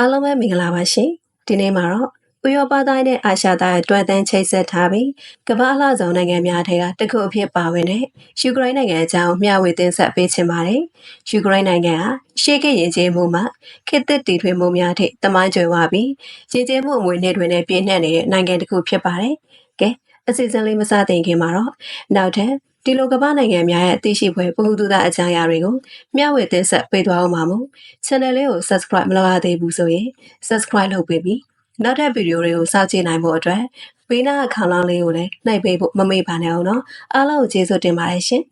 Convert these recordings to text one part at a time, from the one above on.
အားလုံးပဲမင်္ဂလာပါရှင်ဒီနေ့မှာတော့ဥရောပတိုင်းနဲ့အာရှတိုင်းတွဲတန်းချိတ်ဆက်ထားပြီးကမ္ဘာအလှဆုံးနိုင်ငံများထဲကတစ်ခုအဖြစ်ပါဝင်တဲ့ယူကရိန်းနိုင်ငံအကြောင်းမျှဝေတင်ဆက်ပေးချင်ပါတယ်ယူကရိန်းနိုင်ငံဟာရှေ့ကရင်ကျေးမှုမှာခေတ်သစ်တည်ထွေမှုများထိတမိုင်းကျွယ်ဝပြီးရင်ကျေးမှုအမွေနဲ့တွင်လည်းပြည့်နှက်နေတဲ့နိုင်ငံတစ်ခုဖြစ်ပါတယ်ကဲအစီအစဉ်လေးမစတင်ခင်မှာတော့နောက်ထပ် ဒီလိုကမ္ဘာနိုင်ငံများရဲ့သိရှိပွဲပဟုသုတအကြောင်းအရာတွေကိုမျှဝေတင်ဆက်ပေးသွားအောင်ပါမို့ channel လေးကို subscribe မလုပ်ရသေးဘူးဆိုရင် subscribe လုပ်ပေးပြီးနောက်ထပ်ဗီဒီယိုတွေကိုစောင့်ကြည့်နိုင်ဖို့အတွက်ဘေးနားအခါလောင်းလေးကိုလည်းနှိပ်ပေးဖို့မမေ့ပါနဲ့အောင်နော်အားလုံးကိုကျေးဇူးတင်ပါတယ်ရှင်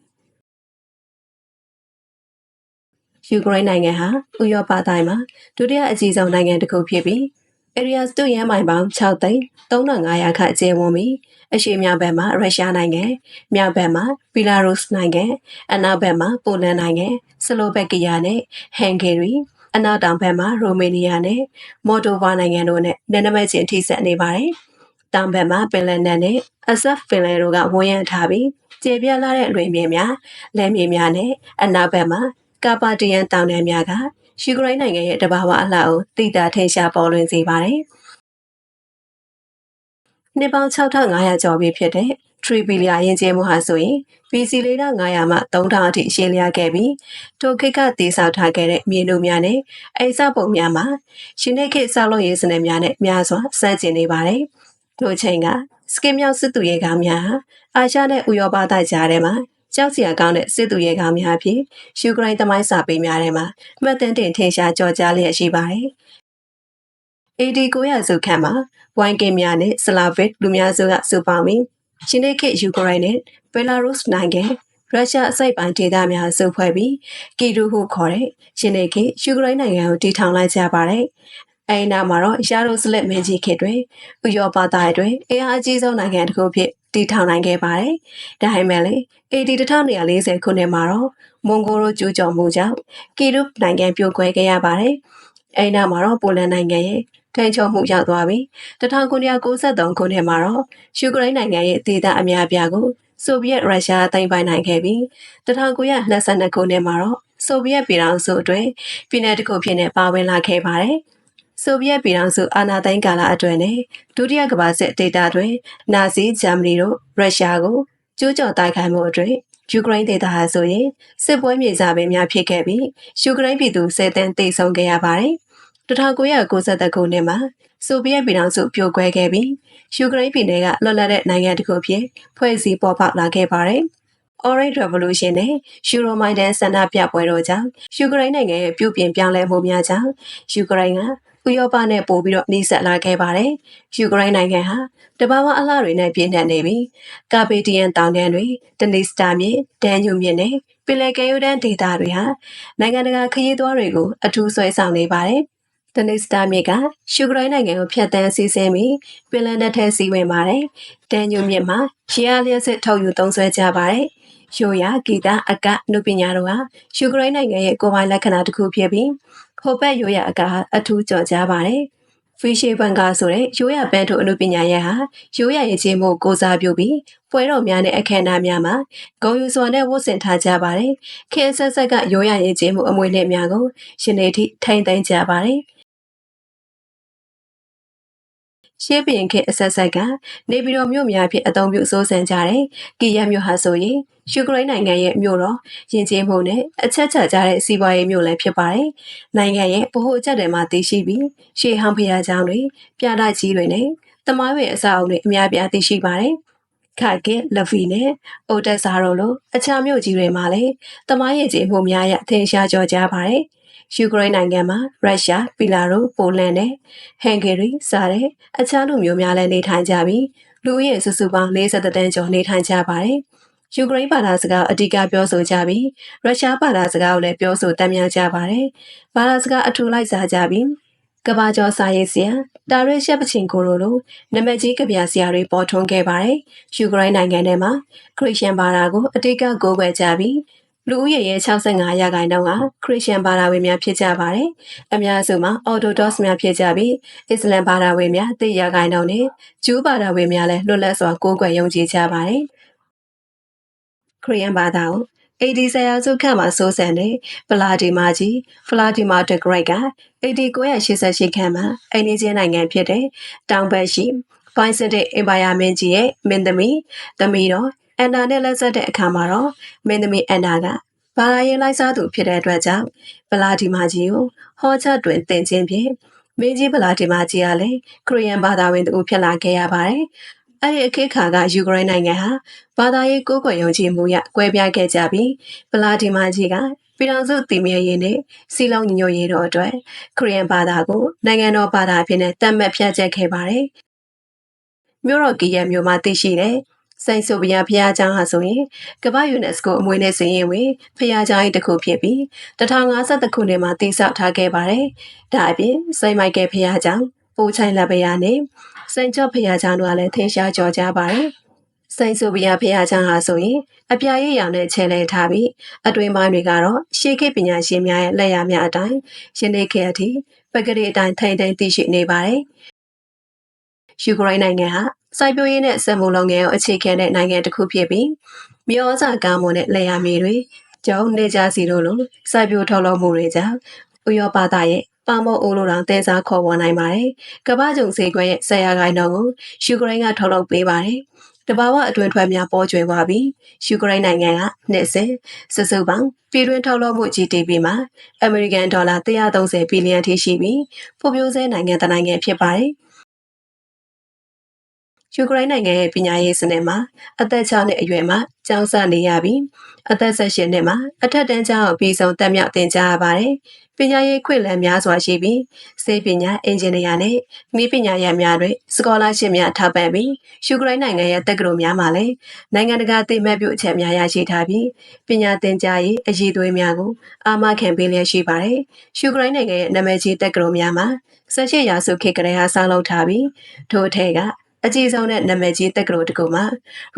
ယူကရိန်းနိုင်ငံဟာဥရောပတိုင်းမှာဒုတိယအကြီးဆုံးနိုင်ငံတစ်ခုဖြစ်ပြီး area စတုရန်မိုင်ပေါင်း6သိန်း3500ခန့်ကျယ်ဝန်းပြီးအရှေ့မြောက်ဘက်မှာရုရှားနိုင်ငံမြောက်ဘက်မှာဘီလာရုစ်နိုင်ငံအနောက်ဘက်မှာပိုလန်နိုင်ငံဆလိုဗက်ကီးယားနဲ့ဟန်ဂေရီအနောက်တောင်ဘက်မှာရိုမေးနီးယားနဲ့မော်ဒိုဗာနိုင်ငံတို့နဲ့နယ်နိမိတ်ချင်းထိစပ်နေပါတယ်။တောင်ဘက်မှာပင်လယ်နက်နဲ့အဆက်ပင်လယ်တို့ကဝန်းရံထားပြီးကျေပြန့်လာတဲ့လွင်ပြင်များလမ်းမြေများနဲ့အနောက်ဘက်မှာကာပါတီယန်တောင်တန်းများက ယူကရိန်းနိုင်ငံရဲ့တဘာဝအလှကိုတိတာထင်ရှားပေါ်လွင်စေပါတယ်။နှစ်ပေါင်း6500ကျော်ပြီဖြစ်တဲ့ထရီဘီလီယာယဉ်ကျေးမှုဟာဆိုရင် BC 4500မှ3000အထိရှင်းလျားခဲ့ပြီးထိုခေတ်ကတည်ဆောက်ထားခဲ့တဲ့မြေလူများနဲ့အိမ်ဆောက်ပုံများမှာရှင်နေခေတ်ဆောက်လုပ်ရေးစနစ်များနဲ့များစွာစန့်ကျင်နေပါတယ်။ထိုချိန်ကစကင်မြောက်စစ်သူရဲကောင်းများဟာအာရှနဲ့ဥရောပတိုက်ကြားထဲမှာ ကြောက်စရာကောင်းတဲ့စစ်သူရဲကောင်းများဖြစ်ယူကရိန်းသမိုင်းစာပေများထဲမှာမှတ်တမ်းတင်ထင်ရှားကြော်ကြားလျက်ရှိပါတယ်။ AD 900စုခန့်မှာဝိုင်းကင်များနဲ့ဆလာဗစ်လူများစုကစုပေါင်းပြီးရှင်နေခေတ်ယူကရိန်းနဲ့ဘယ်လာရုစ်နိုင်ငံရုရှားအစိပ်ပိုင်းဒေသများစုဖွဲ့ပြီးကီရူဟုခေါ်တဲ့ရှင်နေခေတ်ယူကရိန်းနိုင်ငံကိုတည်ထောင်လိုက်ကြပါတယ်။ အဲဒီနောက်မှာတော့ရှားရိုစလက်မင်းကြီးခေတ်တွင်ဥရောပသားတွေအင်အားအကြီးဆုံးနိုင်ငံတစ်ခုဖြစ်တည်ထောင်နိုင်ခဲ့ပါတယ်။ဒါပေမဲ့လေ AD 1940ခုနှစ်မှာတော့မွန်ဂိုလိုကျူးကျော်မှုကြောင့်ကီရုနိုင်ငံပြိုကွဲခဲ့ရပါတယ်။အဲဒီနောက်မှာတော့ပိုလန်နိုင်ငံရဲ့ထိန်ချုပ်မှုရောက်သွားပြီး1993ခုနှစ်မှာတော့ယူကရိန်းနိုင်ငံရဲ့ဒေသအများအပြားကိုဆိုဗီယက်ရုရှားသိမ်းပိုက်နိုင်ခဲ့ပြီး1922ခုနှစ်မှာတော့ဆိုဗီယက်ပြည်ထောင်စုအတွင်းပြည်내တစ်ခုဖြစ်နေပါဝင်လာခဲ့ပါတယ်။ ဆိုဗီယက်ပြည်ထောင်စုအာဏာသိမ်းကာလအတွင်းနဲ့ဒုတိယကမ္ဘာစစ်ဒေသတွင်နာဇီဂျာမနီတို့ရုရှားကိုကျူးကျော်တိုက်ခိုက်မှုအတွင်းယူကရိန်းဒေသဟာဆိုရင်စစ်ပွဲမြေစာပင်များဖြစ်ခဲ့ပြီးယူကရိန်းပြည်သူ၁၀တန်းတိတ်ဆုံးခဲ့ရပါတယ်။1993ခုနှစ်မှာဆိုဗီယက်ပြည်ထောင်စုပြိုကွဲခဲ့ပြီးယူကရိန်းပြည်နယ်ကလွတ်လပ်တဲ့နိုင်ငံတစ်ခုဖြစ်ဖွဲ့စည်းပေါ်ပေါက်လာခဲ့ပါတယ်။ Orange Revolution နဲ့ Euromaidan ဆန္ဒပြပွဲတို့ကြောင့်ယူကရိန်းနိုင်ငံရဲ့ပြုပြင်ပြောင်းလဲမှုများကြောင့်ယူကရိန်းက ဥရောပနဲ့ပို့ပြီးတော့နှိစက်လာခဲ့ပါတယ်။ယူကရိန်းနိုင်ငံဟာတဘာဝအလှတွေနဲ့ပြည့်နှက်နေပြီးကာပေတီယန်တောင်တန်းတွေဒနီစတာမြေဒန်ညူမြစ်နဲ့ပင်လယ်ကမ်းရိုးတန်းဒေသတွေဟာနိုင်ငံတကာခရီးသွားတွေကိုအထူးဆွဲဆောင်နေပါတယ်။တနစ်စတာမြစ်ကယူကရိန်းနိုင်ငံကိုဖျက်ဆီးစီးဆင်းပြီးပင်လယ်နက်ထဲစီးဝင်ပါတယ်။ဒန်ညူမြစ်မှာရေအားလျှက်စစ်ထုတ်ယူသုံးစွဲကြပါတယ်။ရိုးရာဂီတအကနုပညာတို့ဟာယူကရိန်းနိုင်ငံရဲ့ကိုယ်ပိုင်လက္ခဏာတစ်ခုဖြစ်ပြီး ဟိုဘက်ရိုးရာအကဟာအထူးကြော်ကြားပါတယ်။ဖီရှေဘန်ကာဆိုတဲ့ရိုးရာဘန်တို့အနုပညာရဲ့ဟာရိုးရာရေးချင်းမှုကိုစားပြုပြီးပွဲတော်များနဲ့အခမ်းအနားများမှာဂုံယူစွာနဲ့ဝတ်ဆင်ထားကြပါတယ်။ခေဆက်ဆက်ကရိုးရာရေးချင်းမှုအမွေနဲ့များကိုရှင်နေထိထိမ့်သိမ်းကြပါတယ်။ ရှေးဘရင်ခေတ်အဆက်ဆက်ကနေပြည်တော်မြို့များဖြင့်အသုံးပြုအစိုးစံကြတဲ့ကီယက်မြို့ဟာဆိုရင်ယူကရိန်းနိုင်ငံရဲ့မြို့တော်ယဉ်ကျေးမှုနဲ့အချက်ချကြတဲ့စီးပွားရေးမြို့လည်းဖြစ်ပါတယ်။နိုင်ငံရဲ့ဗဟိုအချက်တွေမှာတည်ရှိပြီးရှေးဟောင်းဖျားကျောင်းတွေပြတိုက်ကြီးတွေနဲ့တမိုင်းဝင်အဆောက်အအုံတွေအများပြားတည်ရှိပါတယ်။ ခက်ကင်လဗီနဲ့အိုတက်ဆာရိုလိုအခြားမြို့ကြီးတွေမှာလည်းတမိုင်းရည်ကြီးမှုများရအထင်ရှားကြော်ကြားပါတယ်။ယူကရိန်းနိုင်ငံမှာရုရှား၊ဘီလာရုစ်၊ပိုလန်နဲ့ဟန်ဂေရီစတဲ့အခြားလူမျိုးများလည်းနေထိုင်ကြပြီးလူဦးရေစုစုပေါင်း40တန်းကျော်နေထိုင်ကြပါတယ်။ယူကရိန်းဘာသာစကားအဓိကပြောဆိုကြပြီးရုရှားဘာသာစကားကိုလည်းပြောဆိုတတ်မြောက်ကြပါတယ်။ဘာသာစကားအထူလိုက်စားကြပြီးကဘာကျော်စာရေးဆရာ တာရရှက်ပချင်ကိုရိုလိုနမကြီးကဗျာဆရာတွေပေါ်ထွန်းခဲ့ပါတယ်။ယူကရိန်းနိုင်ငံထဲမှာခရစ်ယာန်ဘာသာကိုအတိတ်ကကိုးကွယ်ကြပြီးလူဦးရေရဲ့65ရာခိုင်နှုန်းဟာခရစ်ယာန်ဘာသာဝင်များဖြစ်ကြပါတယ်။အများစုမှာ Orthodox များဖြစ်ကြပြီးအစ္စလမ်ဘာသာဝင်များသိရာခိုင်နှုန်းနဲ့ဂျူးဘာသာဝင်များလည်းလွတ်လပ်စွာကိုးကွယ်ယုံကြည်ကြပါတယ်။ခရစ်ယာန်ဘာသာကို အေဒီဆရာစုခန့်မှာစိုးစံတဲ့ဗလာဒီမာဂျီဖလာဒီမာတဂရိတ်ကအေဒီ988ခန့်မှာအိန္ဒိယနိုင်ငံဖြစ်တဲ့တောင်ဘက်ရှိဘိုင်စတဲ့အင်ပါယာမင်းကြီးရဲ့မင်းသမီးသမီးတော်အန်နာနဲ့လက်ဆက်တဲ့အခါမှာတော့မင်းသမီးအန်နာကဘာသာရေးလိုက်စားသူဖြစ်တဲ့အတွက်ကြောင့်ဗလာဒီမာဂျီကိုဟောချတွင်တင်ခြင်းဖြင့်မင်းကြီးဗလာဒီမာဂျီကလည်းခရီးယန်ဘာသာဝင်တူဖြစ်လာခဲ့ရပါတယ်။ အဲ့ဒီအခက်ခါကယူကရိန်းနိုင်ငံဟာဘာသာရေးကိုယ်ကွယ်ယုံကြည်မှုရကွဲပြားခဲ့ကြပြီးဗလာဒီမာဂျီကပြည်တော်စုတည်မြဲရေးနဲ့စီလုံးညီညွတ်ရေးတို့အတွက်ခရီးယန်ဘာသာကိုနိုင်ငံတော်ဘာသာအဖြစ်နဲ့တတ်မှတ်ဖြတ်ချက်ခဲ့ပါတယ်။မြို့တော်ကီယက်မြို့မှာတည်ရှိတဲ့စိန်ဆိုဗီယာဖျားကျောင်းဟာဆိုရင်ကမ္ဘာယူနက်စကိုအမွေနဲ့စည်ရင်ဝင်ဖျားကျောင်းတစ်ခုဖြစ်ပြီး1050ခုနှစ်မှာတည်ဆောက်ထားခဲ့ပါတယ်။ဒါအပြင်စိန်မိုက်ကယ်ဖျားကျောင်း ပူချိုင်လက်ဖျားနဲ့စိန်ကျော်ဖျားကျောင်းတို့ကလည်းထင်ရှားကျော်ကြားပါတယ်။စိန်ဆိုဗီယာဖျားကျောင်းဟာဆိုရင်အပြာရည်ရောင်နဲ့ချဲလဲထားပြီးအတွင်ပိုင်းတွေကတော့ရှေးခေတ်ပညာရှင်များရဲ့လက်ရာများအတိုင်းရှင်နေခေတ်အထိပကတိအတိုင်းထိုင်ထိုင်သိရှိနေပါတယ်။ယူကရိန်းနိုင်ငံဟာစိုက်ပျိုးရေးနဲ့စက်မှုလုပ်ငန်းကိုအခြေခံတဲ့နိုင်ငံတစ်ခုဖြစ်ပြီးမြေဩဇာကားမွန်တဲ့လယ်ယာမြေတွေကျုံနေကြစီတို့လိုစိုက်ပျိုးထုတ်လုပ်မှုတွေကြောင့် ဥရောပသားရဲ့ပါမောအိုလိုတောင်တဲစားခေါ်ဝေါ်နိုင်ပါတယ်။ကမ္ဘာကျုံစေခွဲရဲ့ဆရာခိုင်နှုန်းကိုယူကရိန်းကထုတ်လုပ်ပေးပါတယ်။တဘာဝအတွင်ထွက်များပေါ်ကျွယ်သွားပြီးယူကရိန်းနိုင်ငံကနှစ်စဉ်စစုပေါင်းပြည်တွင်းထုတ်လုပ်မှု GDP မှာအမေရိကန်ဒေါ်လာ130ဘီလီယံထိရှိပြီးဖွံ့ဖြိုးဆဲနိုင်ငံတစ်နိုင်ငံဖြစ်ပါတယ်။ ယူကရိန်းနိုင်ငံရဲ့ပညာရေးစနစ်မှာအသက်6နှစ်အရွယ်မှာကျောင်းဆနေရပြီးအသက်18နှစ်မှာအထက်တန်းကျောင်းကိုပြီးဆုံးတက်မြောက်သင်ကြားရပါတယ်။ပညာရေးခွင့်လန်းများစွာရှိပြီးစေပညာအင်ဂျင်နီယာနဲ့မိပညာရပ်များတွေစကောလာရှစ်များထောက်ပံ့ပြီးယူကရိန်းနိုင်ငံရဲ့တက္ကသိုလ်များမှာလည်းနိုင်ငံတကာသိမှတ်ပြုအချက်များရရှိထားပြီးပညာသင်ကြားရေးအရေးသွေးများကိုအာမခံပေးလျက်ရှိပါတယ်။ယူကရိန်းနိုင်ငံရဲ့နာမည်ကြီးတက္ကသိုလ်များမှာဆက်ရှိရာစုခေတ်ကလေးဟာဆောက်လုပ်ထားပြီးထို့အထက်က အကြီးဆုံးတဲ့နာမည်ကြီးတက္ကသိုလ်တစ်ခုမှာ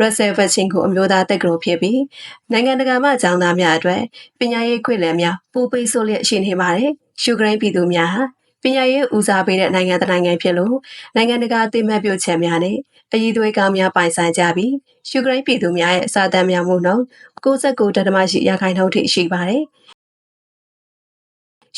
Russell Vaccine ကိုအမျိုးသားတက္ကသိုလ်ဖြစ်ပြီးနိုင်ငံတကာမှကျောင်းသားများအတွက်ပညာရေးခွင့်လန်းများပို့ပေးဆိုလျက်ရှိနေပါတယ်။ယူကရိန်းပြည်သူများဟာပညာရေးဦးစားပေးတဲ့နိုင်ငံတစ်နိုင်ငံဖြစ်လို့နိုင်ငံတကာသိမှတ်ပြုချက်များနဲ့အည်သွေးကောင်းများပိုင်ဆိုင်ကြပြီးယူကရိန်းပြည်သူများရဲ့အစာတမ်းများမှုနှုန်း69ဒသမရှိရာခိုင်နှုန်းထိရှိပါတယ်။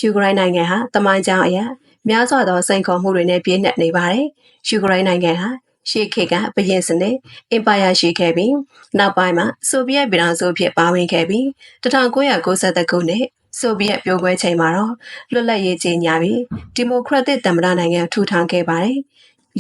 ယူကရိန်းနိုင်ငံဟာတမိုင်းကြောင်အရာများစွာသောစိန်ခေါ်မှုတွေနဲ့ပြည့်နှက်နေပါတယ်။ယူကရိန်းနိုင်ငံဟာ ရှေ့ခေတ်ကဘရင်စနစ်အင်ပါယာရှိခဲ့ပြီးနောက်ပိုင်းမှာဆိုဗီယက်ပြည်ထောင်စုဖြစ်ပါဝင်ခဲ့ပြီး1993ခုနှစ်ဆိုဗီယက်ပြိုကွဲချိန်မှာတော့လွတ်လပ်ရေးကြေညာပြီးဒီမိုကရက်တစ်သမ္မတနိုင်ငံထူထောင်ခဲ့ပါတယ်။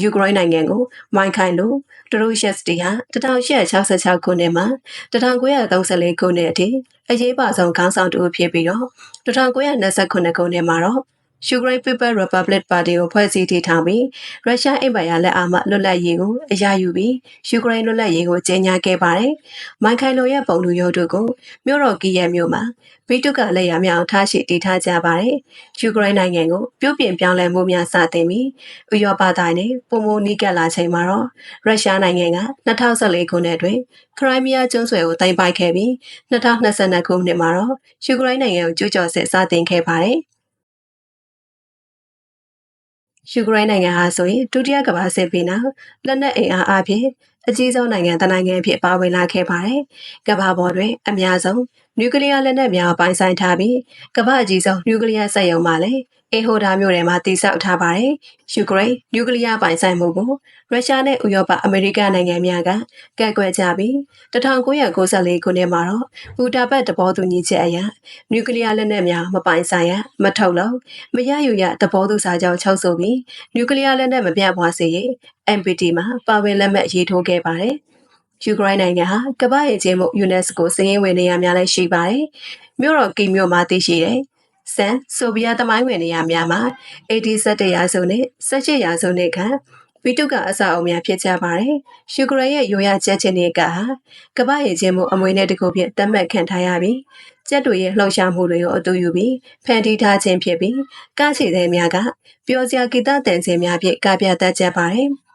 ယူကရိန်းနိုင်ငံကိုမိုင်းခိုင်လိုဒရူရှက်စတီဟာ1866ခုနှစ်မှာ1934ခုနှစ်အထိအရေးပါဆုံးခေါင်းဆောင်တူဖြစ်ပြီးတော့1929ခုနှစ်မှာတော့ ယူကရိန်း People Republic Party ကိုဖွဲ့စည်းတည်ထောင်ပြီးရုရှားအင်ပါယာလက်အောက်မှလွတ်လပ်ရေးကိုအရယူပြီးယူကရိန်းလွတ်လပ်ရေးကိုကြေညာခဲ့ပါတယ်။မိုင်ခိုင်လိုရဲ့ပုံလူရုပ်တို့ကိုမြို့တော်ကီယက်မြို့မှာဗီတုကလက်ရမြောက်ထားရှိတည်ထားကြပါတယ်။ယူကရိန်းနိုင်ငံကိုပြုပြင်ပြောင်းလဲမှုများစတင်ပြီးဥရောပတိုင်းနဲ့ပုံမနီးကပ်လာချိန်မှာတော့ရုရှားနိုင်ငံက2014ခုနှစ်တွင်ခရိုင်းမီးယားကျွန်းဆွယ်ကိုတင်ပိုက်ခဲ့ပြီး2022ခုနှစ်မှာတော့ယူကရိန်းနိုင်ငံကိုကျူးကျော်စစ်စတင်ခဲ့ပါတယ်။ ယူကရိန်းနိုင်ငံဟာဆိုရင်ဒုတိယကမ္ဘာစစ်ပြီးနောက်လက်နက်အင်အားအဖြစ်အကြီးဆုံးနိုင်ငံတနိုင်ငံဖြစ်ပါဝင်လာခဲ့ပါတယ်။ကမ္ဘာပေါ်တွင်အများဆုံး နျူကလ িয়ার လက်နက်များပိုင်ဆိုင်ထားပြီးကမ္ဘာအကြီးဆုံးနျူကလ িয়ার စက်ရုံမှလည်းအေဟိုဒါမြို့ထဲမှာတည်ဆောက်ထားပါတယ်။ယူကရိန်းနျူကလ িয়ার ပိုင်ဆိုင်မှုကိုရုရှားနဲ့ဥရောပအမေရိကနိုင်ငံများကကန့်ကွက်ကြပြီး1994ခုနှစ်မှာတော့ဘူတာဘတ်သဘောတူညီချက်အရနျူကလ িয়ার လက်နက်များမပိုင်ဆိုင်ရမထုတ်လို့မရယူရသဘောတူစာချုပ်ချုပ်ဆိုပြီးနျူကလ িয়ার လက်နက်မပြန့်ပွားစေရေး NPT မှာပါဝင်လက်မှတ်ရေးထိုးခဲ့ပါတယ်။ ယူကရိန်းနိုင်ငံဟာကမ္ဘာ့ရေးချင်းမှု UNESCO စည်ရင်းဝင်နေရာများလည်းရှိပါတယ်။မြို့တော်ကီမြို့မှာတည်ရှိတဲ့ဆန်ဆိုဗီယက်သမိုင်းဝင်နေရာများမှာ87ရာစုနဲ့17ရာစုနှစ်ခန့်ဗီတုကအဆောက်အအုံများဖြစ်ကြပါတယ်။ယူကရိန်းရဲ့ရိုးရချက်ချင်းတွေကဟာကမ္ဘာရေးချင်းမှုအမွေနဲ့တကူဖြင့်တတ်မှတ်ခံထားရပြီးကျက်တွေရဲ့လှုပ်ရှားမှုတွေကိုအတူယူပြီးဖန်တီးထားခြင်းဖြစ်ပြီးကချီတဲ့များကပျော်စရာဂီတတန်ခြင်းများဖြင့်ကပြတတ်ကြပါတယ်။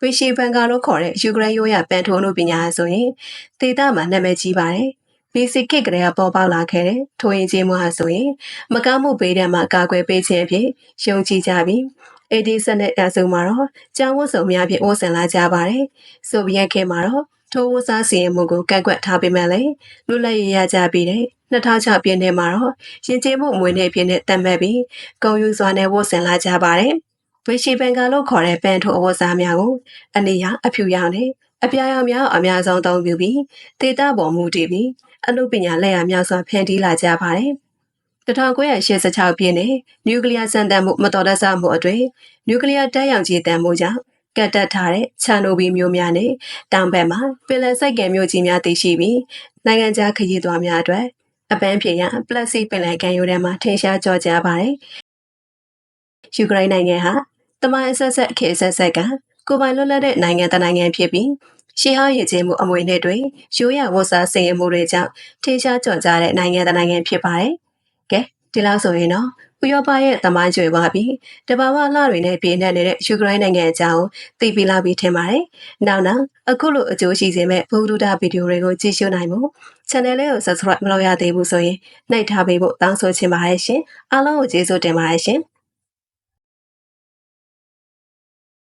ဝီရှီဘန်ကာလို့ခေါ်တဲ့ယူကရိန်းရိုးရပန်ထိုးမှုပညာဆိုရင်ဒေတာမှာနာမည်ကြီးပါတယ်။ basic kit ကလေးကပေါ်ပေါက်လာခဲ့တဲ့ထိုးရင်ချင်းမှုဟာဆိုရင်မကောင်းမှုပေးတဲ့မှာကာကွယ်ပေးခြင်းအဖြစ်ယုံကြည်ကြပြီးအေဒီစနစ်အစုံမှာတော့ကျောင်းဝတ်စုံများဖြင့်ဝတ်ဆင်လာကြပါတယ်။ဆိုဗီယက်ခေတ်မှာတော့ထိုးဝစားစီရင်မှုကိုကန့်ကွက်ထားပေမဲ့လည်းလူလက်ရရကြပြီးတဲ့2006ပြည့်နှစ်မှာတော့ရင်ကျေးမှုအမွေနဲ့ပြည့်နဲ့တတ်မှတ်ပြီးဂုံယူစွာနဲ့ဝတ်ဆင်လာကြပါတယ်။ ဝေရှိဘန်ကလို့ခေါ်တဲ့ပန်ထိုးအဝတ်စားများကိုအနေရအဖြူရောင်နဲ့အပြာရောင်များအများဆုံးသုံးပြုပြီးဒေတာပေါ်မူတည်ပြီးအမှုပညာလက်ရာများစွာဖန်တီးလာကြပါတယ်။1986ပြည့်နှစ်နျူကလ িয়ার စံတမ်းမှုမတော်တဆမှုအတွေ့နျူကလ িয়ার တပ်ရောင်ကြီးတန်မှုကြောင့်ကတ်တက်ထားတဲ့ချန်နိုဘီမျိုးများနဲ့တောင်ဘက်မှာပင်လယ်စိုက်ကဲမျိုးကြီးများတည်ရှိပြီးနိုင်ငံခြားခရီးသွားများအတွက်အပန်းဖြေရပလက်စီပင်လယ်ကန်ရိုးထဲမှာထင်ရှားကြော်ကြားပါတယ်။ယူကရိန်းနိုင်ငံဟာ တမိုင်းအဆက်ဆက်အခေတ်အဆက်ဆက်ကကိုယ်ပိုင်လွတ်လပ်တဲ့နိုင်ငံတစ်နိုင်ငံဖြစ်ပြီးရှေးဟောင်းရည်ကျင်းမှုအမွေနဲ့တွေရိုးရဝတ်စားစင်ရမှုတွေကြောင့်ထင်ရှားကြော်ကြားတဲ့နိုင်ငံတစ်နိုင်ငံဖြစ်ပါတယ်။ကဲဒီလောက်ဆိုရင်တော့ဥရောပရဲ့တမိုင်းကျွေပါပြီးတဘာဝလှတွေနဲ့ပြည်နေတဲ့ယူကရိန်းနိုင်ငံအကြောင်းသိပြီးလာပြီးထင်ပါတယ်။နောက်နောက်အခုလိုအကျိုးရှိစေမဲ့ဗုဒ္ဓတာဗီဒီယိုတွေကိုကြည့်ရှုနိုင်မှု channel လေးကို subscribe မလုပ်ရသေးဘူးဆိုရင်နှိပ်ထားပေးဖို့တောင်းဆိုချင်ပါတယ်ရှင်။အားလုံးကိုကျေးဇူးတင်ပါတယ်ရှင်။